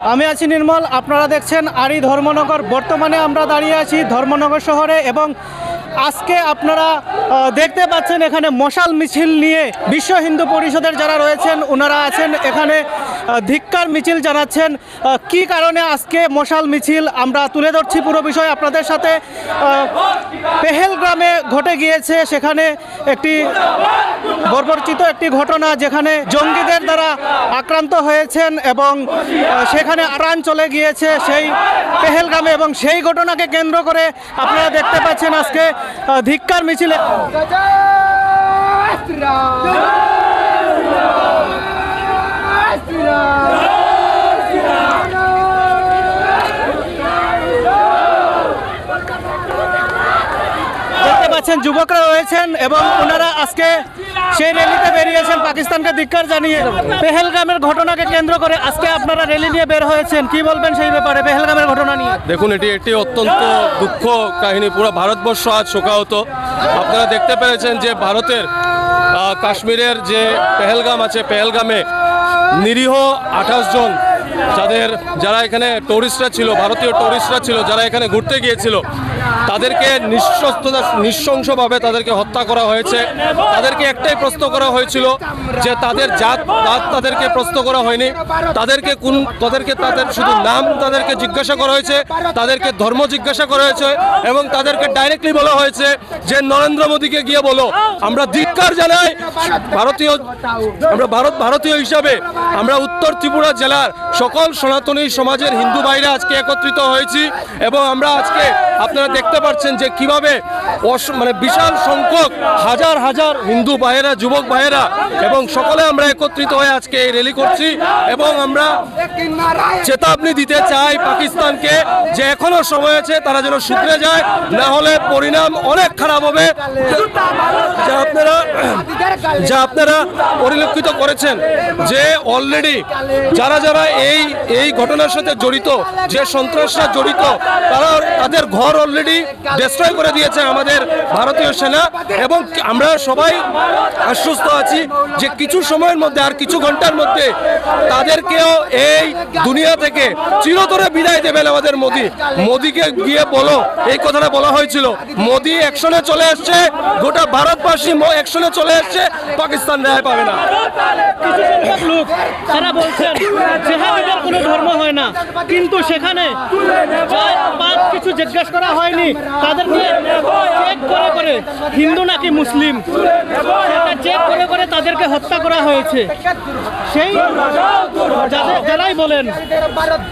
আমি আছি নির্মল আপনারা দেখছেন আরি ধর্মনগর। বর্তমানে আমরা দাঁড়িয়ে আছি ধর্মনগর শহরে এবং আজকে আপনারা দেখতে পাচ্ছেন এখানে মশাল মিছিল নিয়ে বিশ্ব হিন্দু পরিষদের যারা রয়েছেন, ওনারা আছেন এখানে ধিক্কার মিছিল জানাচ্ছেন। কি কারণে আজকে মশাল মিছিল? আমরা তুলে ধরছি পুরো বিষয় আপনাদের সাথে। পেহেলগ্রামে ঘটে গিয়েছে সেখানে একটি বর্বরচিত একটি ঘটনা যেখানে জঙ্গিদের দ্বারা আক্রান্ত হয়েছেন এবং সেখানে প্রাণ চলে গিয়েছে সেই পেহেলগামে এবং সেই ঘটনাকে কেন্দ্র করে আপনারা দেখতে পাচ্ছেন আজকে ধিক্কার মিছিলে। দেখতে পাচ্ছেন যুবকরা রয়েছেন এবং ওনারা আজকে সেই র্যালিতে বেরিয়েছেন পাকিস্তানকে ধিক্কার জানিয়ে। পেহেলগামের ঘটনাকে কেন্দ্র করে আজকে আপনারা র্যালি নিয়ে বের হয়েছেন। কি বলবেন সেই ব্যাপারে পেহেলগামের ঘটনা নিয়ে? দেখুন, এটি একটি অত্যন্ত দুঃখ কাহিনী। পুরো ভারতবর্ষ আজ শোকাহত। আপনারা দেখতে পেরেছেন যে ভারতের কাশ্মীরের যে পেহেলগাম আছে, পেহেলগামে নিরীহ আঠাশ জন যাদের, যারা এখানে টুরিস্টরা ছিল, ভারতীয় টুরিস্টরা ছিল, যারা এখানে ঘুরতে গিয়েছিল তাদেরকে নিঃশস্ততা নৃশংসভাবে তাদেরকে হত্যা করা হয়েছে। তাদেরকে একটাই প্রশ্ন করা হয়েছিল যে তাদের জাত জাত তাদেরকে প্রশ্ন করা হয়নি। তাদেরকে কোন, তাদেরকে তাদের শুধু নাম তাদেরকে জিজ্ঞাসা করা হয়েছে, তাদেরকে ধর্ম জিজ্ঞাসা করা হয়েছে এবং তাদেরকে ডাইরেক্টলি বলা হয়েছে যে, নরেন্দ্র মোদীকে গিয়ে বলো। আমরা ধিক্কার জানাই। ভারতীয়, আমরা ভারত, ভারতীয় হিসাবে আমরা উত্তর ত্রিপুরা জেলার সকল সনাতনী সমাজের হিন্দু ভাইরা আজকে একত্রিত হয়েছি এবং আমরা আজকে আপনারা দেখতে পাচ্ছেন যে কীভাবে মানে বিশাল সংখ্যক হাজার হাজার হিন্দু ভাইয়েরা, যুবক ভাইয়েরা, এবং সকলে আমরা একত্রিত হয়ে আজকে এই র্যালি করছি, এবং আমরা চেতাবনী দিতে চাই পাকিস্তানকে যে এখনও সময় আছে তারা যেন শুধরে যায়, না হলে পরিণাম অনেক খারাপ হবে। যা আপনারা যা আপনারা পরিলক্ষিত করেছেন যে অলরেডি যারা যারা এই এই ঘটনার সাথে জড়িত, যে সন্ত্রাসরা জড়িত, তারা তাদের ঘর অলরেডি ডিস্ট্রয় করে দিয়েছে আমাদের ভারতীয় সেনা এবং আমরা সবাই আশ্বস্ত আছি যে কিছু সময়ের মধ্যে আর কিছু ঘণ্টার মধ্যে তাদেরকেও এই দুনিয়া থেকে চিরতরে বিদায় দেবেন আমাদের মোদি। মোদিকে গিয়ে বলো, এই কথাটা বলা হয়েছিল। মোদি অ্যাকশনে চলে আসছে গোটা ভারতবাসী অ্যাকশনে চলে আসছে পাকিস্তান ন্যায় পাবে না। কিন্তু সেখানে কিছু জিজ্ঞেস করা হয়নি, তাদেরকে হিন্দু নাকি মুসলিম? সেটা চেক করে করে তাদেরকে হত্যা করা হয়েছে। সেই যারাই বলেন,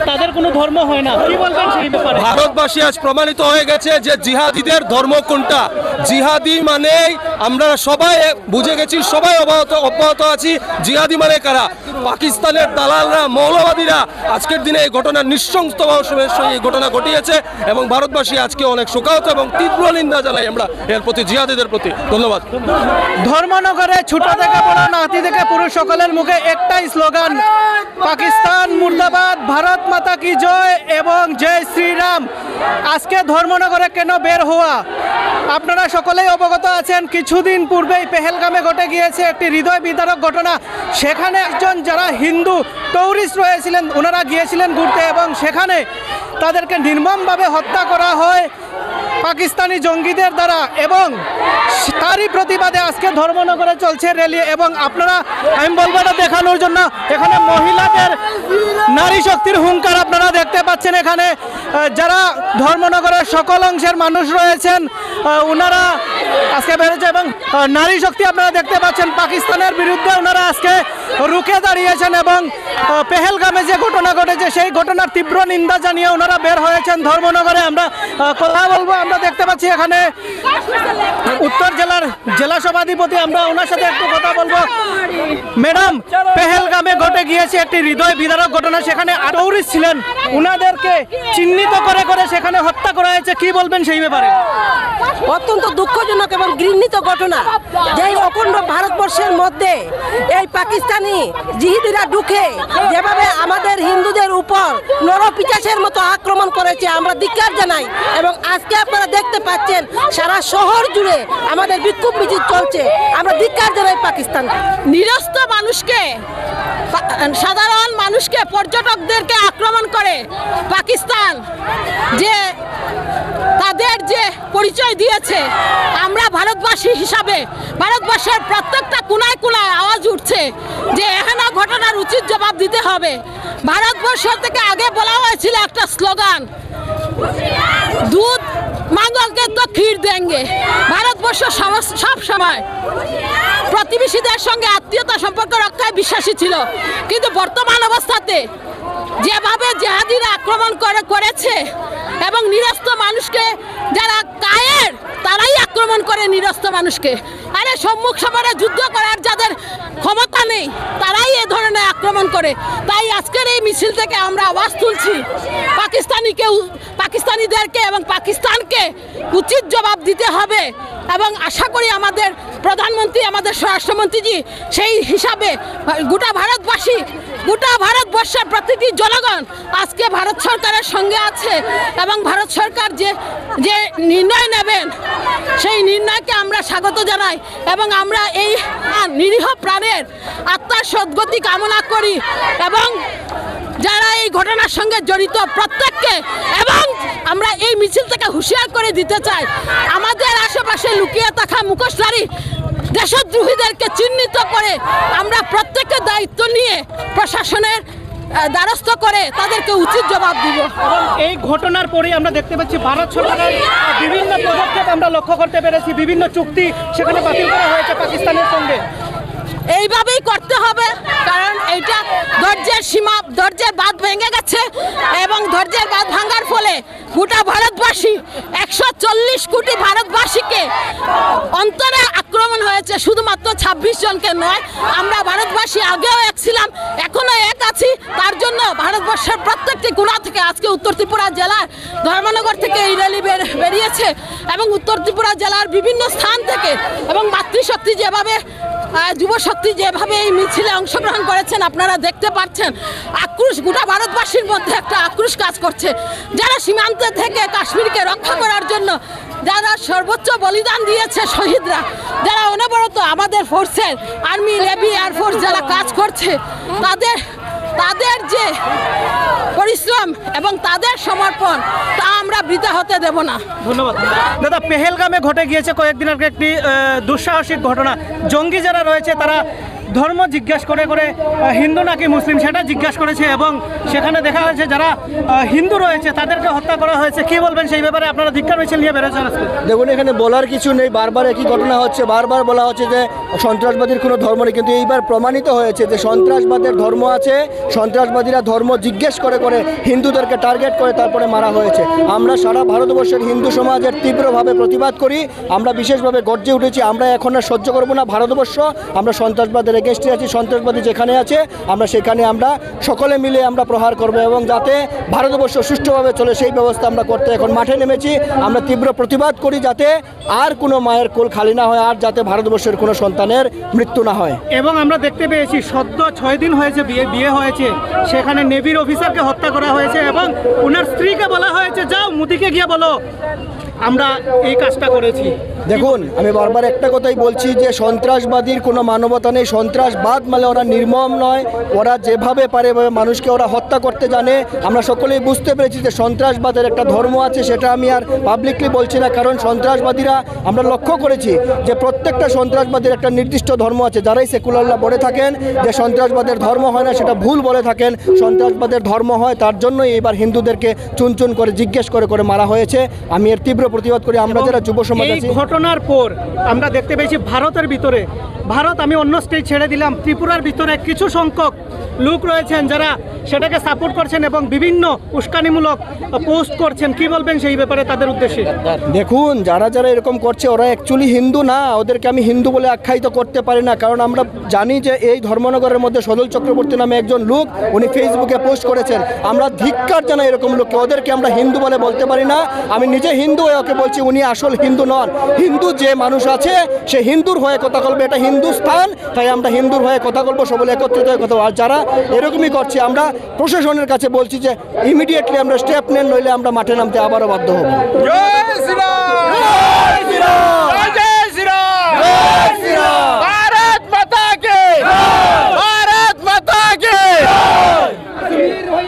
তাদের কোনো ধর্ম হয় না। কি বলবেন সেই ব্যাপারে? ভারতবাসী আজ প্রমাণিত হয়ে গেছে যে জিহাদিদের ধর্ম কোনটা। জিহাদি মানেই আমরা সবাই বুঝে গেছি, সবাই অব্যাহত অব্যাহত আছি। জিহাদি মানে কারা? পাকিস্তানের দালালরা, মৌলবাদীরা। আজকের দিনে এই ঘটনা নৃশংসভাবে এই ঘটনা ঘটিয়েছে এবং ভারতবাসী আজকে অনেক শোকাহত এবং তীব্র নিন্দা জানাই আমরা এর প্রতি, জিহাদিদের প্রতি। ধন্যবাদ। ধর্মনগরে ছোট থেকে বড়, নাতি থেকে পুরুষ, সকলের মুখে একটাই স্লোগান। পাকিস্তান মুর্দাবাদ, ভারত মাতা কি জয় এবং জয় শ্রীরাম। আজকে ধর্মনগরে কেন বের হওয়া? আপনারা সকলেই অবগত আছেন, কিছুদিন পূর্বেই পেহেলগামে ঘটে গিয়েছে একটি হৃদয় বিদারক ঘটনা। সেখানে একজন যারা হিন্দু, টৌরিস্ট রয়েছিলেন, ওনারা গিয়েছিলেন ঘুরতে এবং সেখানে তাদেরকে নির্মমভাবে হত্যা করা হয়। পাকিস্তানি জঙ্গিদের দ্বারা এবং তারই প্রতিবাদে আজকে ধর্মনগরে চলছে র্যালি এবং আপনারা, আমি বলব এটা দেখানোর জন্য, এখানে মহিলাদের নারী শক্তির হুঙ্কার আপনারা দেখতে পাচ্ছেন এখানে। যারা ধর্মনগরের সকল অংশের মানুষ রয়েছেন ওনারা আজকে বেরোচ্ছে এবং নারী শক্তি আপনারা দেখতে পাচ্ছেন, পাকিস্তানের বিরুদ্ধে ওনারা আজকে রুখে দাঁড়িয়েছেন এবং পেহেলগামে যে ঘটনা ঘটেছে, সেই ঘটনার তীব্র নিন্দা জানিয়ে ওনারা বের হয়েছেন ধর্মনগরে। আমরা কথা বলব, আমরা দেখতে পাচ্ছি এখানে উত্তর জেলার জেলা সভাধিপতি, আমরা ওনার সাথে একটু কথা বলব। ম্যাডাম, পেহেলগামে ঘটে গিয়েছে একটি হৃদয় বিদারক ঘটনা, সেখানে আটৌরিস ছিলেন। উনাদেরকে চিহ্নিত করে করে সেখানে হত্যা করা হয়েছে, কি বলবেন সেই ব্যাপারে? অত্যন্ত দুঃখজনক এবং ঘৃণিত ঘটনা। যে অখণ্ড ভারতবর্ষের মধ্যে এই পাকিস্তান পাকিস্তানি জিহিদিরা ঢুকে যেভাবে আমাদের হিন্দুদের উপর নরপিচাসের মতো আক্রমণ করেছে, আমরা ধিক্কার জানাই এবং আজকে আপনারা দেখতে পাচ্ছেন সারা শহর জুড়ে আমাদের বিক্ষোভ মিছিল চলছে। আমরা ধিক্কার জানাই পাকিস্তান নিরস্ত মানুষকে সাধারণ মানুষকে, পর্যটকদেরকে আক্রমণ করে পাকিস্তান যে তাদের যে পরিচয় দিয়েছে, আমরা ভারতবাসী হিসাবে ভারতবর্ষের প্রত্যেকটা কোনায় কোনায় আওয়াজ উঠছে যে এখানে ঘটনার উচিত জবাব দিতে হবে। ভারতবর্ষ থেকে আগে বলা হয়েছিল একটা স্লোগান, দুধ মাঙ্গলকে তো ক্ষীর দেঙ্গে ভারতবর্ষ সব- সময় প্রতিবেশীদের সঙ্গে আত্মীয়তা সম্পর্ক রক্ষায় বিশ্বাসী ছিল। কিন্তু বর্তমান অবস্থাতে যেভাবে জেহাদিরা আক্রমণ করে করেছে এবং নিরস্ত মানুষকে যারা কায়ের, তারাই আক্রমণ করে নিরস্ত মানুষকে। আরে সম্মুখ সমরে যুদ্ধ করার যাদের ক্ষমতা নেই, তারাই এ ধরনের আক্রমণ করে। তাই আজকের এই মিছিল থেকে আমরা আওয়াজ তুলছি, পাকিস্তানিকে পাকিস্তানিদেরকে এবং পাকিস্তানকে উচিত জবাব দিতে হবে এবং আশা করি আমাদের প্রধানমন্ত্রী, আমাদের স্বরাষ্ট্রমন্ত্রীজি সেই হিসাবে গোটা ভারতবাসী, গোটা ভারতবর্ষের জনগণ আজকে ভারত সরকারের সঙ্গে আছে এবং ভারত সরকার যে যে নির্ণয় নেবেন, সেই নির্ণয়কে আমরা স্বাগত জানাই এবং আমরা এই নিরীহ প্রাণের আত্মার সদ্গতি কামনা করি এবং যারা এই ঘটনার সঙ্গে জড়িত প্রত্যেককে এবং আমরা এই মিছিল থেকে হুঁশিয়ার করে দিতে চাই, আমাদের আশেপাশে লুকিয়ে থাকা মুখোশধারী দেশদ্রোহীদেরকে চিহ্নিত করে আমরা প্রত্যেকের দায়িত্ব নিয়ে প্রশাসনের দ্বারস্থ করে তাদেরকে উচিত জবাব দিব। এই ঘটনার পরে আমরা দেখতে পাচ্ছি ভারত সরকারের বিভিন্ন পদক্ষেপ আমরা লক্ষ্য করতে পেরেছি বিভিন্ন চুক্তি সেখানে বাতিল করা হয়েছে পাকিস্তানের সঙ্গে। এইভাবেই করতে হবে কারণ এইটা ধৈর্যের সীমা ধৈর্যের বাঁধ ভেঙে গেছে এবং ধৈর্যের বাঁধ ভাঙার ফলে গোটা ভারতবাসী একশো চল্লিশ কোটি ভারতবাসীকে অন্তরে আক্রমণ হয়েছে শুধুমাত্র ছাব্বিশ জনকে নয়, আমরা ভারতবাসী আগেও এক ছিলাম এখনও এক আছি। তার জন্য ভারতবর্ষের প্রত্যেকটি কোণা থেকে আজকে উত্তর ত্রিপুরা জেলার ধর্মনগর থেকে এই র্যালি বের- বেরিয়েছে এবং উত্তর ত্রিপুরা জেলার বিভিন্ন স্থান থেকে এবং মাতৃশক্তি যেভাবে যুব শক্তি যেভাবে এই মিছিলে অংশগ্রহণ করেছেন আপনারা দেখতে পাচ্ছেন, আক্রোশ গোটা ভারতবাসীর মধ্যে একটা আক্রোশ কাজ করছে। যারা সীমান্ত থেকে কাশ্মীরকে রক্ষা করার জন্য যারা সর্বোচ্চ বলিদান দিয়েছে শহীদরা, যারা অনবরত আমাদের ফোর্সের আর্মি নেভি এয়ারফোর্স যারা কাজ করছে, তাদের তাদের যে পরিশ্রম এবং তাদের সমর্পণ, তা আমরা বৃথা হতে দেব না। ধন্যবাদ। দাদা, পেহেলগামে ঘটে গিয়েছে কয়েকদিন আগে একটি দুঃসাহসিক ঘটনা। জঙ্গি যারা রয়েছে, তারা ধর্ম জিজ্ঞেস করে করে হিন্দু নাকি মুসলিম সেটা জিজ্ঞাসা করেছে এবং সেখানে দেখা হয়েছে যারা হিন্দু রয়েছে তাদেরকে হত্যা করা হয়েছে। কি বলবেন সেই ব্যাপারে আপনারা ধিক্ষার মিছিল নিয়ে আজকে? দেখুন, এখানে বলার কিছু নেই, বারবার একই ঘটনা হচ্ছে, বারবার বলা হচ্ছে যে সন্ত্রাসবাদীর কোনো ধর্ম নেই, কিন্তু এইবার প্রমাণিত হয়েছে যে সন্ত্রাসবাদের ধর্ম আছে, সন্ত্রাসবাদীরা ধর্ম জিজ্ঞেস করে করে হিন্দুদেরকে টার্গেট করে তারপরে মারা হয়েছে। আমরা সারা ভারতবর্ষের হিন্দু সমাজের তীব্রভাবে প্রতিবাদ করি, আমরা বিশেষভাবে গর্জে উঠেছি, আমরা এখন আর সহ্য করব না ভারতবর্ষ, আমরা সন্ত্রাসবাদের এগেনস্টে আছি, সন্ত্রাসবাদী যেখানে আছে, আমরা সেখানে আমরা সকলে মিলে আমরা প্রহার করব এবং যাতে ভারতবর্ষ সুষ্ঠুভাবে চলে, সেই ব্যবস্থা আমরা করতে এখন মাঠে নেমেছি। আমরা তীব্র প্রতিবাদ করি যাতে আর কোনো মায়ের কোল খালি না হয়, আর যাতে ভারতবর্ষের কোনো সন্তানের মৃত্যু না হয়। এবং আমরা দেখতে পেয়েছি, সদ্য ছয় দিন হয়েছে, বিয়ে বিয়ে হয়েছে। সেখানে নেভির অফিসারকে হত্যা করা হয়েছে এবং ওনার স্ত্রীকে বলা হয়েছে, যাও মুদিকে গিয়ে বলো। আমরা এই কাজটা করেছি। দেখুন, আমি বারবার একটা কথাই বলছি যে সন্ত্রাসবাদীর কোনো মানবতা নেই। সন্ত্রাসবাদ মানে ওরা নির্মম নয়, ওরা যেভাবে পারে মানুষকে ওরা হত্যা করতে জানে। আমরা সকলেই বুঝতে পেরেছি যে সন্ত্রাসবাদের একটা ধর্ম আছে, সেটা আমি আর পাবলিকলি বলছি না, কারণ সন্ত্রাসবাদীরা আমরা লক্ষ্য করেছি যে প্রত্যেকটা সন্ত্রাসবাদীর একটা নির্দিষ্ট ধর্ম আছে। যারাই সেকুলাররা বলে থাকেন যে সন্ত্রাসবাদের ধর্ম হয় না, সেটা ভুল বলে থাকেন। সন্ত্রাসবাদের ধর্ম হয়, তার জন্যই এবার হিন্দুদেরকে চুন চুন করে, জিজ্ঞেস করে করে মারা হয়েছে। আমি এর তীব্র প্রতিবাদ করি আমরা যারা যুব সমাজ এই ঘটনার পর আমরা দেখতে পেয়েছি ভারতের ভিতরে ভারত আমি অন্য স্টেট ছেড়ে দিলাম ত্রিপুরার ভিতরে কিছু সংখ্যক লোক রয়েছেন যারা সেটাকে সাপোর্ট করছেন এবং বিভিন্ন উস্কানিমূলক পোস্ট করছেন। কি বলবেন সেই ব্যাপারে তাদের উদ্দেশ্যে? দেখুন যারা যারা এরকম করছে ওরা অ্যাকচুয়ালি হিন্দু না ওদেরকে আমি হিন্দু বলে আখ্যায়িত করতে পারি না কারণ আমরা জানি যে এই ধর্মনগরের মধ্যে সদল চক্রবর্তী নামে একজন লোক উনি ফেসবুকে পোস্ট করেছেন। আমরা ধিক্কার জানাই এরকম লোককে ওদেরকে আমরা হিন্দু বলে বলতে পারি না। আমি নিজে হিন্দু হয়ে ওকে বলছি উনি আসল হিন্দু নন। হিন্দু যে মানুষ আছে সে হিন্দুর হয়ে কথা বলবে। এটা হিন্দুস্থান তাই আমরা হিন্দুর হয়ে কথা বলব সকলে একত্রিত হয়ে কথা আর যারা এরকমই করছে আমরা প্রশাসনের কাছে বলছি যে ইমিডিয়েটলি আমরা স্টেপ নেন নইলে আমরা মাঠে নামতে আবারও বাধ্য হব।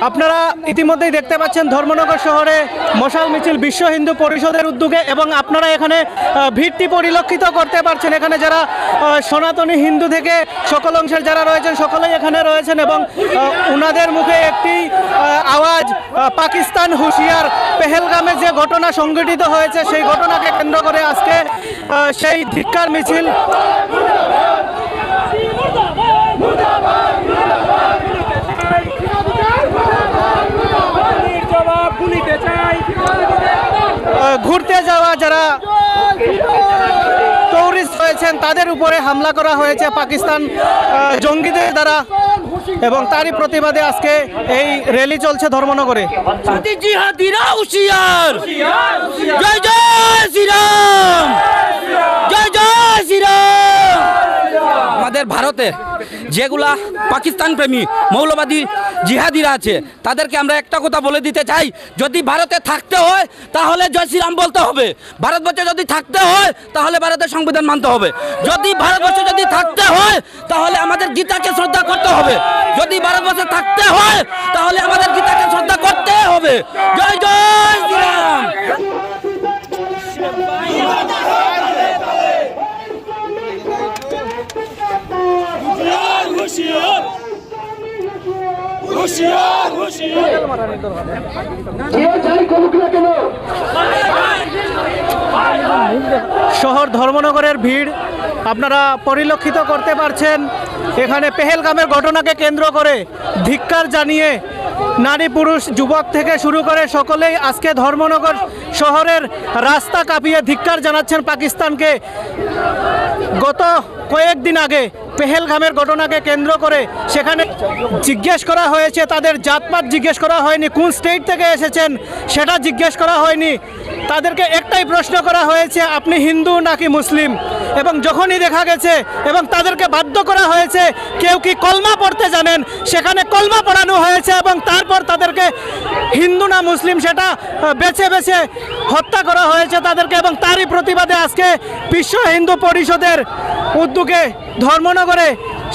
আপনারা ইতিমধ্যেই দেখতে পাচ্ছেন ধর্মনগর শহরে মশাল মিছিল বিশ্ব হিন্দু পরিষদের উদ্যোগে এবং আপনারা এখানে ভিড়টি পরিলক্ষিত করতে পারছেন। এখানে যারা সনাতনী হিন্দু থেকে সকল অংশের যারা রয়েছেন, সকলেই এখানে রয়েছেন এবং উনাদের মুখে একটি আওয়াজ পাকিস্তান হুঁশিয়ার পেহেলগামে যে ঘটনা সংঘটিত হয়েছে, সেই ঘটনাকে কেন্দ্র করে আজকে সেই ধিক্কার মিছিল যারা টুরিস্ট রয়েছেন তাদের উপরে হামলা করা হয়েছে পাকিস্তান জঙ্গিদের দ্বারা এবং তারই প্রতিবাদে আজকে এই র্যালি চলছে ধর্মনগরে। জিহাদিরা হুশিয়ার। জয় জয় শ্রীরাম। জয় জয় শ্রীরাম। আমাদের ভারতে যেগুলা পাকিস্তান প্রেমী, মৌলবাদী জিহাদিরা আছে, তাদেরকে আমরা একটা কথা বলে দিতে চাই, যদি ভারতে থাকতে হয়, তাহলে জয় শ্রীরাম বলতে হবে। ভারতবর্ষে যদি থাকতে হয়, তাহলে ভারতের সংবিধান মানতে হবে। যদি ভারতবর্ষে যদি থাকতে হয়, তাহলে আমাদের গীতাকে শ্রদ্ধা করতে হবে। যদি ভারতবর্ষে থাকতে হয়, তাহলে আমাদের গীতাকে শ্রদ্ধা করতে হবে। জয় জয় শ্রীরাম! শহর ধর্মনগরের ভিড় আপনারা পরিলক্ষিত করতে পারছেন। এখানে পেহেলগামের ঘটনাকে কেন্দ্র করে ধিক্কার জানিয়ে নারী পুরুষ যুবক থেকে শুরু করে সকলেই আজকে ধর্মনগর শহরের রাস্তা কাঁপিয়ে ধিক্কার জানাচ্ছেন পাকিস্তানকে। গত কয়েকদিন আগে পেহেলঘামের ঘটনাকে কেন্দ্র করে সেখানে জিজ্ঞেস করা হয়েছে, তাদের জাতপাত জিজ্ঞেস করা হয়নি, কোন স্টেট থেকে এসেছেন সেটা জিজ্ঞেস করা হয়নি। তাদেরকে একটাই প্রশ্ন করা হয়েছে, আপনি হিন্দু নাকি মুসলিম? এবং যখনই দেখা গেছে এবং তাদেরকে বাধ্য করা হয়েছে, কেউ কি কলমা পড়তে জানেন? সেখানে কলমা পড়ানো হয়েছে এবং তারপর তাদেরকে হিন্দু না মুসলিম সেটা বেছে বেছে হত্যা করা হয়েছে তাদেরকে এবং তারই প্রতিবাদে আজকে বিশ্ব হিন্দু পরিষদের উদ্যোগে ধর্মনগরে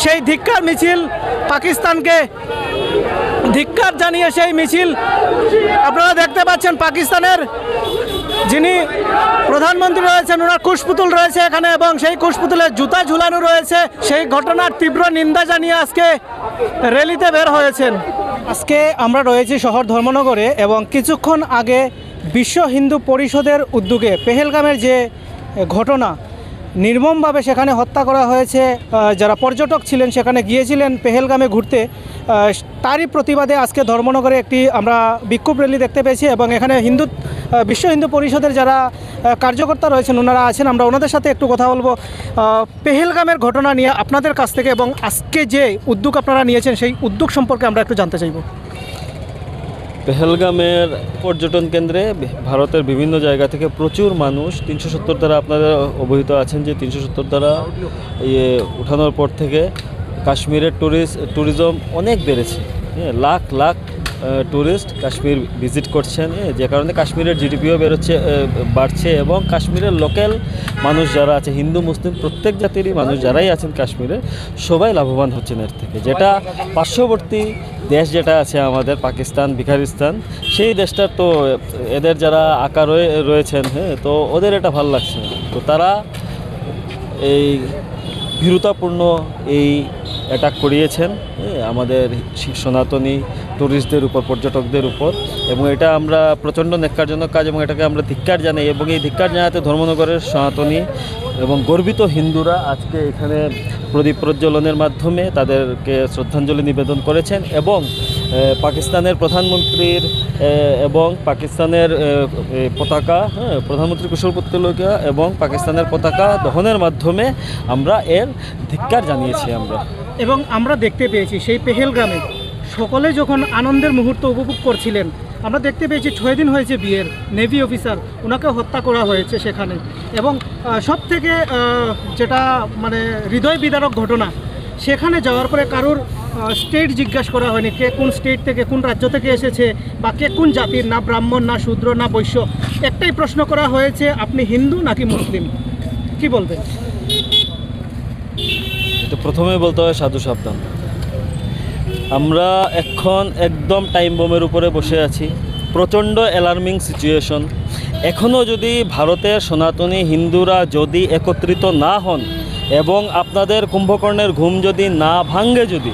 সেই ধিক্কার মিছিল, পাকিস্তানকে ধিক্কার জানিয়ে সেই মিছিল, আপনারা দেখতে পাচ্ছেন পাকিস্তানের যিনি প্রধানমন্ত্রী রয়েছেন, ওনার কুশপুতুল রয়েছে এখানে এবং সেই কুশপুতুলের জুতা ঝুলানো রয়েছে। সেই ঘটনার তীব্র নিন্দা জানিয়ে আজকে র্যালিতে বের হয়েছেন। আজকে আমরা রয়েছি শহর ধর্মনগরে এবং কিছুক্ষণ আগে বিশ্ব হিন্দু পরিষদের উদ্যোগে পেহেলগামের যে ঘটনা, নির্মমভাবে সেখানে হত্যা করা হয়েছে যারা পর্যটক ছিলেন সেখানে গিয়েছিলেন পেহেলগামে ঘুরতে তারই প্রতিবাদে আজকে ধর্মনগরে একটি আমরা বিক্ষোভ র্যালি দেখতে পেয়েছি এবং এখানে হিন্দু বিশ্ব হিন্দু পরিষদের যারা কার্যকর্তা রয়েছেন, ওনারা আছেন। আমরা ওনাদের সাথে একটু কথা বলব। পেহেলগামের ঘটনা নিয়ে আপনাদের কাছ থেকে এবং আজকে যে উদ্যোগ আপনারা নিয়েছেন, সেই উদ্যোগ সম্পর্কে আমরা একটু জানতে চাইব। পেহেলগামের পর্যটন কেন্দ্রে ভারতের বিভিন্ন জায়গা থেকে প্রচুর মানুষ, তিনশো সত্তর দ্বারা আপনারা অবহিত আছেন যে তিনশো সত্তর দ্বারা ইয়ে উঠানোর পর থেকে কাশ্মীরের ট্যুরিস্ট ট্যুরিজম অনেক বেড়েছে। হ্যাঁ লাখ লাখ ট্যুরিস্ট কাশ্মীর ভিজিট করছেন যে কারণে কাশ্মীরের জিডিপিও বেরোচ্ছে বাড়ছে এবং কাশ্মীরের লোকাল মানুষ যারা আছে, হিন্দু, মুসলিম, প্রত্যেক জাতিরই মানুষ যারাই আছেন কাশ্মীরে, সবাই লাভবান হচ্ছেন এর থেকে। যেটা পার্শ্ববর্তী দেশ যেটা আছে আমাদের, পাকিস্তান, বিহারিস্তান, সেই দেশটার তো এদের যারা আঁকা রয়ে, রয়েছেন হ্যাঁ তো ওদের এটা ভালো লাগছে তো তারা এই ভীরুতাপূর্ণ এই অ্যাটাক করিয়েছেন আমাদের সনাতনী ট্যুরিস্টদের উপর, পর্যটকদের উপর, এবং এটা আমরা প্রচণ্ড নেককারজনক কাজ এবং এটাকে আমরা ধিক্কার জানাই, এবং এই ধিক্কার জানাতে ধর্মনগরের সনাতনী এবং গর্বিত হিন্দুরা আজকে এখানে প্রদীপ প্রজ্বলনের মাধ্যমে তাদেরকে শ্রদ্ধাঞ্জলি নিবেদন করেছেন, এবং পাকিস্তানের প্রধানমন্ত্রীর এবং পাকিস্তানের পতাকা হ্যাঁ প্রধানমন্ত্রী কুশল পুত্তলিকা এবং পাকিস্তানের পতাকা দহনের মাধ্যমে আমরা এর ধিক্কার জানিয়েছি আমরা। এবং আমরা দেখতে পেয়েছি সেই পেহেলগ্রামে। সকলে যখন আনন্দের মুহূর্ত উপভোগ করছিলেন, আমরা দেখতে পেয়েছি ছয় দিন হয়েছে বিয়ের নেভি অফিসার ওনাকে হত্যা করা হয়েছে সেখানে। এবং সব থেকে যেটা মানে হৃদয় বিদারক ঘটনা, সেখানে যাওয়ার পরে কারোর স্টেট জিজ্ঞাসা করা হয়নি কে কোন স্টেট থেকে, কোন রাজ্য থেকে এসেছে বা কে কোন জাতির, না ব্রাহ্মণ, না শূদ্র, না বৈশ্য। একটাই প্রশ্ন করা হয়েছে, আপনি হিন্দু নাকি মুসলিম? কি বলবেন? প্রথমে বলতে হয় সাধু সাবধান। আমরা এখন একদম টাইম বোমের উপরে বসে আছি। প্রচণ্ড অ্যালার্মিং সিচুয়েশন এখনও যদি ভারতের সনাতনী হিন্দুরা যদি একত্রিত না হন এবং আপনাদের কুম্ভকর্ণের ঘুম যদি না ভাঙ্গে যদি,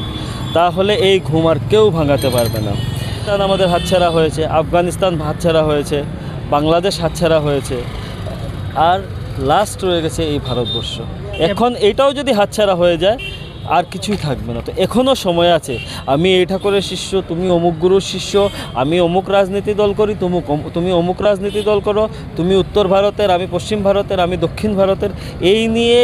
তাহলে এই ঘুম আর কেউ ভাঙাতে পারবে না। পাকিস্তান আমাদের হাতছাড়া হয়েছে, আফগানিস্তান হাতছাড়া হয়েছে, বাংলাদেশ হাতছাড়া হয়েছে। আর লাস্ট রয়ে গেছে এই ভারতবর্ষ। এখন এটাও যদি হাতছাড়া হয়ে যায়, আর কিছুই থাকবে না। তো এখনও সময় আছে। আমি এই ঠাকুরের শিষ্য, তুমি অমুক গুরুর শিষ্য, আমি অমুক রাজনীতি দল করি তুমি তুমি অমুক রাজনীতি দল করো, তুমি উত্তর ভারতের, আমি পশ্চিম ভারতের, আমি দক্ষিণ ভারতের। এই নিয়ে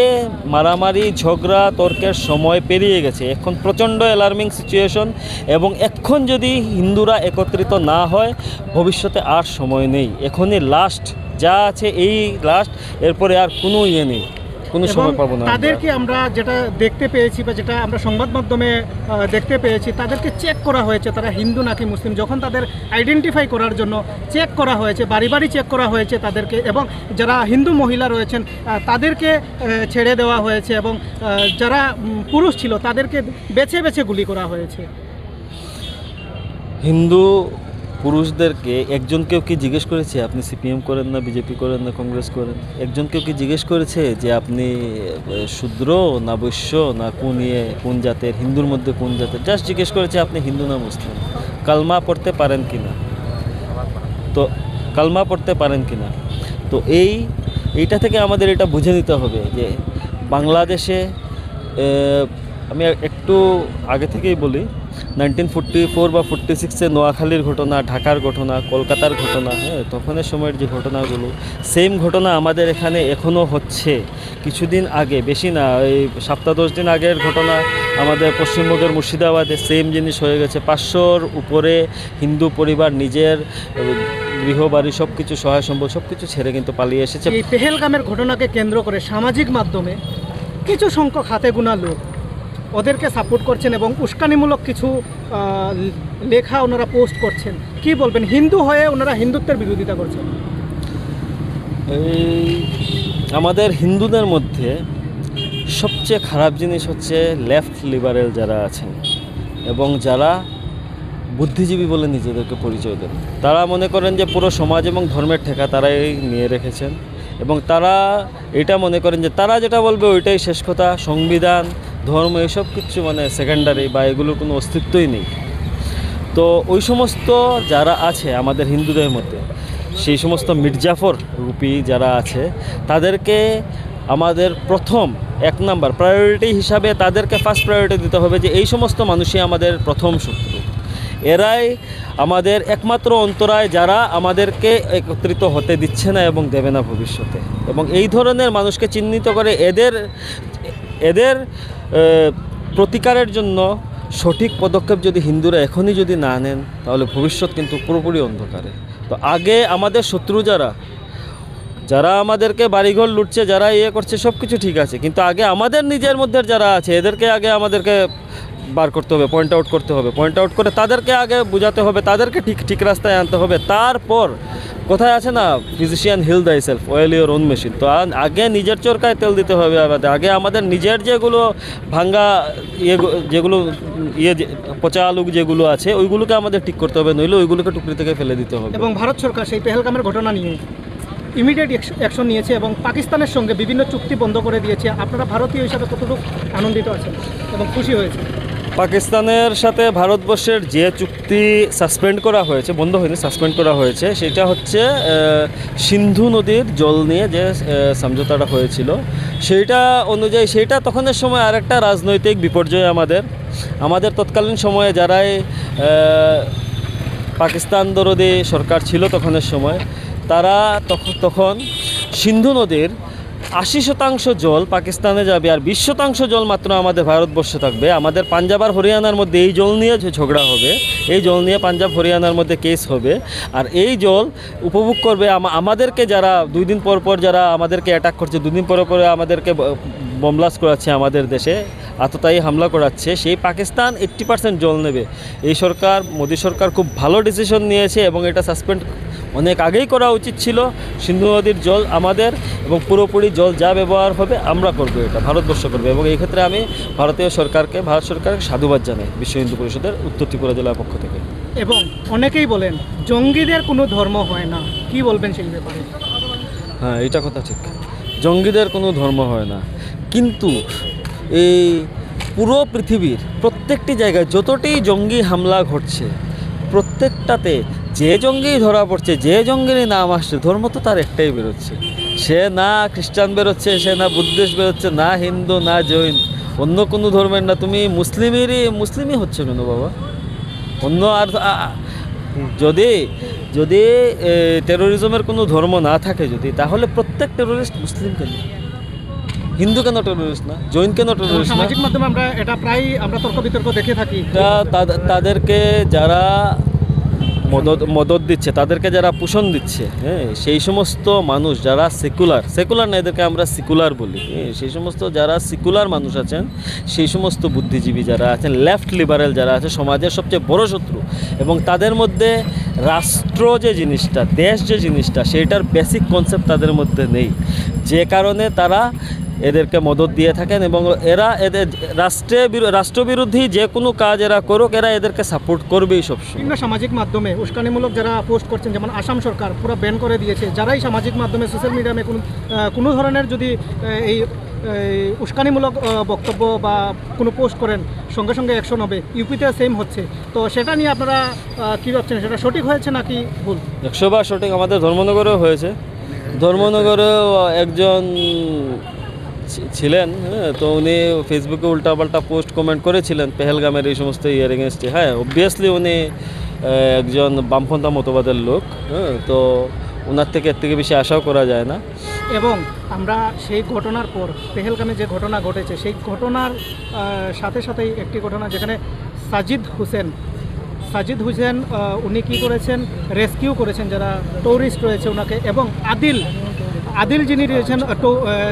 মারামারি, ঝগড়া, তর্কের সময় পেরিয়ে গেছে। এখন প্রচণ্ড অ্যালার্মিং সিচুয়েশন এবং এখন যদি হিন্দুরা একত্রিত না হয়, ভবিষ্যতে আর সময় নেই। এখনই লাস্ট যা আছে এই লাস্ট এরপরে আর কোনো ইয়ে নেই। কোনো সময় পাবো না তাদেরকে আমরা যেটা দেখতে পেয়েছি বা যেটা আমরা সংবাদ মাধ্যমে দেখতে পেয়েছি তাদেরকে চেক করা হয়েছে তারা হিন্দু নাকি মুসলিম। যখন তাদের আইডেন্টিফাই করার জন্য চেক করা হয়েছে বাড়ি বাড়ি চেক করা হয়েছে তাদেরকে এবং যারা হিন্দু মহিলা রয়েছেন তাদেরকে ছেড়ে দেওয়া হয়েছে এবং যারা পুরুষ ছিল তাদেরকে বেছে বেছে গুলি করা হয়েছে। হিন্দু পুরুষদেরকে একজনকেও কি জিজ্ঞেস করেছে? আপনি সিপিএম করেন না, বিজেপি করেন না, কংগ্রেস করেন? একজনকেও কি জিজ্ঞেস করেছে যে আপনি শূদ্র না বৈশ্য না কোন ইয়ে কোন জাতের, হিন্দুর মধ্যে কোন জাতের? জাস্ট জিজ্ঞেস করেছে, আপনি হিন্দু না মুসলিম? কালমা পড়তে পারেন কি না? তো, কালমা পড়তে পারেন কি না? তো এই, এইটা থেকে আমাদের এটা বুঝে নিতে হবে যে বাংলাদেশে আমি একটু আগে থেকেই বলি নাইনটিন ফোরটি ফোর বা ফোরটি সিক্সে নোয়াখালীর ঘটনা, ঢাকার ঘটনা, কলকাতার ঘটনা হ্যাঁ তখনের সময়ের যে ঘটনাগুলো, সেম ঘটনা আমাদের এখানে এখনও হচ্ছে। কিছুদিন আগে, বেশি না, এই সপ্তাহ দশ দিন আগের ঘটনা, আমাদের পশ্চিমবঙ্গের মুর্শিদাবাদে সেম জিনিস হয়ে গেছে। পাঁচশোর উপরে হিন্দু পরিবার নিজের গৃহবাড়ি সব কিছু সহায় সম্বল সব কিছু ছেড়ে কিন্তু পালিয়ে এসেছে। এই পেহেলগামের ঘটনাকে কেন্দ্র করে সামাজিক মাধ্যমে কিছু সংখ্যক হাতে গোনা লোক ওদেরকে সাপোর্ট করছেন এবং উস্কানিমূলক কিছু লেখা ওনারা পোস্ট করছেন। কি বলবেন? হিন্দু হয়ে ওনারা হিন্দুত্বের বিরোধিতা করছেন। আমাদের হিন্দুদের মধ্যে সবচেয়ে খারাপ জিনিস হচ্ছে লেফট লিবারেল যারা আছেন এবং যারা বুদ্ধিজীবী বলে নিজেদেরকে পরিচয় দেন। তারা মনে করেন যে পুরো সমাজ এবং ধর্মের ঠেকা তারাই নিয়ে রেখেছেন এবং তারা এটা মনে করেন যে তারা যেটা বলবে ওইটাই শেষ কথা। সংবিধান ধর্ম এসব কিছু মানে সেকেন্ডারি বা এগুলোর কোনো অস্তিত্বই নেই। তো ওই সমস্ত যারা আছে আমাদের হিন্দুদের মধ্যে, সেই সমস্ত মির্জাফর রূপী যারা আছে, তাদেরকে আমাদের প্রথম এক নাম্বার প্রায়োরিটি হিসাবে তাদেরকে ফার্স্ট প্রায়োরিটি দিতে হবে যে এই সমস্ত মানুষই আমাদের প্রথম শত্রু। এরাই আমাদের একমাত্র অন্তরায় যারা আমাদেরকে একত্রিত হতে দিচ্ছে না এবং দেবে না ভবিষ্যতে। এবং এই ধরনের মানুষকে চিহ্নিত করে এদের এদের প্রতিকারের জন্য সঠিক পদক্ষেপ যদি হিন্দুরা এখনই যদি না নেন, তাহলে ভবিষ্যৎ কিন্তু পুরোপুরি অন্ধকারে। তো আগে আমাদের শত্রু যারা যারা আমাদেরকে বাড়িঘর লুটছে, যারা ইয়ে করছে সব কিছু ঠিক আছে। কিন্তু আগে আমাদের নিজের মধ্যে যারা আছে, এদেরকে আগে আমাদেরকে বার করতে হবে পয়েন্ট আউট করতে হবে। পয়েন্ট আউট করে তাদেরকে আগে বোঝাতে হবে, তাদেরকে ঠিক ঠিক রাস্তায় আনতে হবে। তারপর, কোথায় আছে না physician heal thyself oil your own machine তো আগে নিজের চরকায় তেল দিতে হবে আমাদের আগে আমাদের নিজের যেগুলো ভাঙ্গা ইয়ে যেগুলো ইয়ে পচা আলু যেগুলো আছে, ওইগুলোকে আমাদের ঠিক করতে হবে, নইলে ওইগুলোকে টুকরি থেকে ফেলে দিতে হবে। এবং ভারত সরকার সেই পেহেলগামের ঘটনা নিয়ে ইমিডিয়েট অ্যাকশন নিয়েছে এবং পাকিস্তানের সঙ্গে বিভিন্ন চুক্তি বন্ধ করে দিয়েছে। আপনারা ভারতীয় হিসাবে কতটুকু আনন্দিত আছেন এবং খুশি হয়েছে পাকিস্তানের সাথে ভারতবর্ষের যে চুক্তি সাসপেন্ড করা হয়েছে, বন্ধ হয়নি, সাসপেন্ড করা হয়েছে, সেটা হচ্ছে সিন্ধু নদীর জল নিয়ে যে সমঝোতাটা হয়েছিল, সেইটা অনুযায়ী সেইটা তখনের সময় আরেকটা রাজনৈতিক বিপর্যয় আমাদের। আমাদের তৎকালীন সময়ে যারাই পাকিস্তান দরদি সরকার ছিল তখনের সময়, তারা তখন সিন্ধু নদীর আশি শতাংশ জল পাকিস্তানে যাবে আর বিশ শতাংশ জল মাত্র আমাদের ভারতবর্ষে থাকবে। আমাদের পাঞ্জাব আর হরিয়ানার মধ্যে এই জল নিয়ে যে ঝগড়া হবে, এই জল নিয়ে পাঞ্জাব হরিয়ানার মধ্যে কেস হবে। আর এই জল উপভোগ করবে আমাদেরকে যারা দুই দিন পর পর যারা আমাদেরকে অ্যাটাক করছে দুদিন পর পরে আমাদেরকে বমলাস করাচ্ছে আমাদের দেশে আততায়ী হামলা করাচ্ছে, সেই পাকিস্তান এইট্টি পার্সেন্ট জল নেবে। এই সরকার, মোদী সরকার খুব ভালো ডিসিশন নিয়েছে এবং এটা সাসপেন্ড অনেক আগেই করা উচিত ছিল। সিন্ধু নদীর জল আমাদের এবং পুরোপুরি জল যা ব্যবহার হবে আমরা করব এটা ভারতবর্ষ করবে। এবং এই ক্ষেত্রে আমি ভারতীয় সরকারকে ভারত সরকারকে সাধুবাদ জানাই বিশ্ব হিন্দু পরিষদের উত্তর ত্রিপুরা জেলার পক্ষ থেকে। এবং অনেকেই বলেন জঙ্গিদের কোনো ধর্ম হয় না। কি বলবেন সেই ব্যাপারে? হ্যাঁ এটা কথা ঠিক। জঙ্গিদের কোনো ধর্ম হয় না। কিন্তু এই পুরো পৃথিবীর প্রত্যেকটি জায়গায় যতটি জঙ্গি হামলা ঘটছে প্রত্যেকটাতে যে জঙ্গি ধরা পড়ছে যে জঙ্গিরই নাম আসছে ধর্ম তো তার একটাই বেরোচ্ছে। সে না খ্রিস্টান বেরোচ্ছে সে না বুদ্ধিস্ট বেরোচ্ছে না হিন্দু না জৈন। অন্য কোনো ধর্মের না। তুমি মুসলিমেরই মুসলিমই হচ্ছে কেন বাবা? অন্য আর যদি যদি টেরোরিজমের কোনো ধর্ম না থাকে যদি তাহলে প্রত্যেক টেরোরিস্ট মুসলিম কেন? হিন্দু কেন টেরোরিস্ট না? জৈন কেন টেরোরিস্ট সামাজিক মাধ্যমে আমরা এটা প্রায় আমরা তর্ক বিতর্ক দেখে থাকি। তাদেরকে যারা মদত মদত দিচ্ছে তাদেরকে যারা পোষণ দিচ্ছে হ্যাঁ সেই সমস্ত মানুষ যারা সেকুলার সেকুলার না এদেরকে আমরা সিকুলার বলি হ্যাঁ, সেই সমস্ত যারা সিকুলার মানুষ আছেন সেই সমস্ত বুদ্ধিজীবী যারা আছেন লেফট লিবারেল যারা আছে সমাজের সবচেয়ে বড় শত্রু এবং তাদের মধ্যে রাষ্ট্র যে জিনিসটা দেশ যে জিনিসটা সেইটার বেসিক কনসেপ্ট তাদের মধ্যে নেই। যে কারণে তারা এদেরকে মদত দিয়ে থাকেন এবং এরা এদের রাষ্ট্রে বিরো- রাষ্ট্রবিরোধী যে কোনো কাজ এরা করুক এরা এদেরকে সাপোর্ট করবেই সবসময়। বিভিন্ন সামাজিক মাধ্যমে উস্কানিমূলক যারা পোস্ট করছেন যেমন আসাম সরকার পুরো ব্যান করে দিয়েছে যারাই সামাজিক মাধ্যমে সোশ্যাল মিডিয়ামে কোনো কোনো ধরনের যদি এই উস্কানিমূলক বক্তব্য বা কোনো পোস্ট করেন সঙ্গে সঙ্গে অ্যাকশন হবে ইউপিতে সেম হচ্ছে। তো সেটা নিয়ে আপনারা কী ভাবছেন? সেটা সঠিক হয়েছে নাকি ভুল? একশো বার সঠিক আমাদের ধর্মনগরেও হয়েছে। ধর্মনগরেও একজন ছিলেন হ্যাঁ তো উনি ফেসবুকে উল্টাপাল্টা পোস্ট কমেন্ট করেছিলেন পেহেলগামের এই সমস্ত ইয়ার এগেনস্টে হ্যাঁ অবভিয়াসলি উনি একজন বামপন্থা মতবাদের লোক হ্যাঁ তো ওনার থেকে এর থেকে বেশি আশাও করা যায় না। এবং আমরা সেই ঘটনার পর, পেহেলগামে যে ঘটনা ঘটেছে, সেই ঘটনার সাথে সাথেই একটি ঘটনা যেখানে সাজিদ হোসেন সাজিদ হোসেন উনি কি করেছেন? রেস্কিউ করেছেন, যারা টুরিস্ট রয়েছে ওনাকে এবং আদিল আদিল যিনি রয়েছেন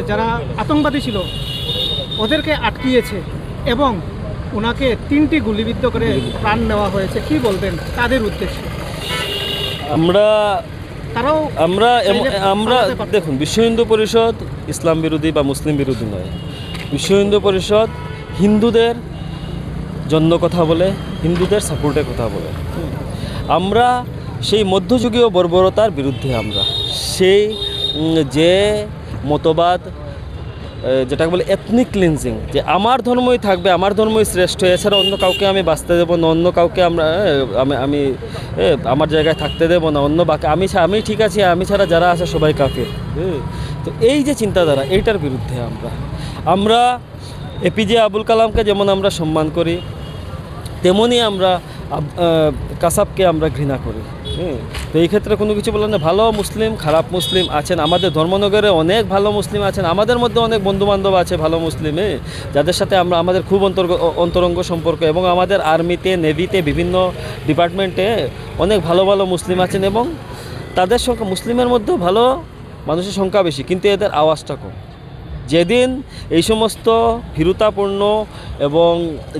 যারা আতঙ্কবাদী ছিল ওদেরকে আটকিয়েছে এবং ওনাকে তিনটি গুলিবিদ্ধ করে প্রাণ নেওয়া হয়েছে। কি বলবেন তাদের উদ্দেশ্যে? আমরা তারাও আমরা আমরা দেখুন বিশ্ব হিন্দু পরিষদ ইসলাম বিরোধী বা মুসলিম বিরোধী নয়। বিশ্ব হিন্দু পরিষদ হিন্দুদের জন্য কথা বলে হিন্দুদের সাপোর্টে কথা বলে। আমরা সেই মধ্যযুগীয় বর্বরতার বিরুদ্ধে আমরা সেই যে মতবাদ যেটাকে বলে এথনিক ক্লিনজিং যে আমার ধর্মই থাকবে, আমার ধর্মই শ্রেষ্ঠ, এছাড়া অন্য কাউকে আমি বাঁচতে দেবো না, অন্য কাউকে আমরা আমি আমি আমার জায়গায় থাকতে দেবো না, অন্য বাকি, আমি আমি ঠিক আছি, আমি ছাড়া যারা আছে সবাই হুম। তো এই যে চিন্তাধারা, এইটার বিরুদ্ধে আমরা আমরা এপিজে আবুল কালামকে যেমন আমরা সম্মান করি তেমনই আমরা কাসাবকে আমরা ঘৃণা করি। তো এই ক্ষেত্রে কোনো কিছু বললাম না, ভালো মুসলিম, খারাপ মুসলিম আছেন। আমাদের ধর্মনগরে অনেক ভালো মুসলিম আছেন। আমাদের মধ্যে অনেক বন্ধুবান্ধব আছে ভালো মুসলিমে যাদের সাথে আমরা, আমাদের খুব অন্তর্গ অন্তরঙ্গ সম্পর্ক এবং আমাদের আর্মিতে, নেভিতে বিভিন্ন ডিপার্টমেন্টে অনেক ভালো ভালো মুসলিম আছেন এবং তাদের সংখ্যা, মুসলিমের মধ্যেও ভালো মানুষের সংখ্যা বেশি, কিন্তু এদের আওয়াজটা কম। যেদিন এই সমস্ত ভীরুতাপূর্ণ এবং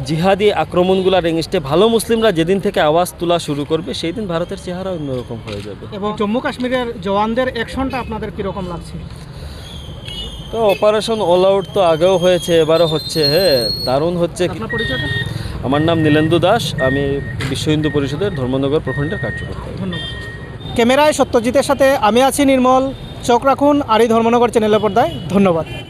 জিহাদি আক্রমণগুলোর এগেনস্টে ভালো মুসলিমরা যেদিন থেকে আওয়াজ তোলা শুরু করবে সেই দিন ভারতের চেহারা অন্যরকম হয়ে যাবে। এবং জম্মু কাশ্মীরের জওয়ানদের অ্যাকশনটা আপনাদের কীরকম লাগছে? তো অপারেশন অল আউট তো আগেও হয়েছে এবারও হচ্ছে হ্যাঁ দারুণ হচ্ছে আমার নাম নীলেন্দু দাস আমি বিশ্ব হিন্দু পরিষদের ধর্মনগর প্রখণ্ডের কার্যকর্তা। ধন্যবাদ। ক্যামেরায় সত্যজিতের সাথে আমি আছি নির্মল চোখ রাখুন আর এই ধর্মনগর চ্যানেলের পর্দায় ধন্যবাদ।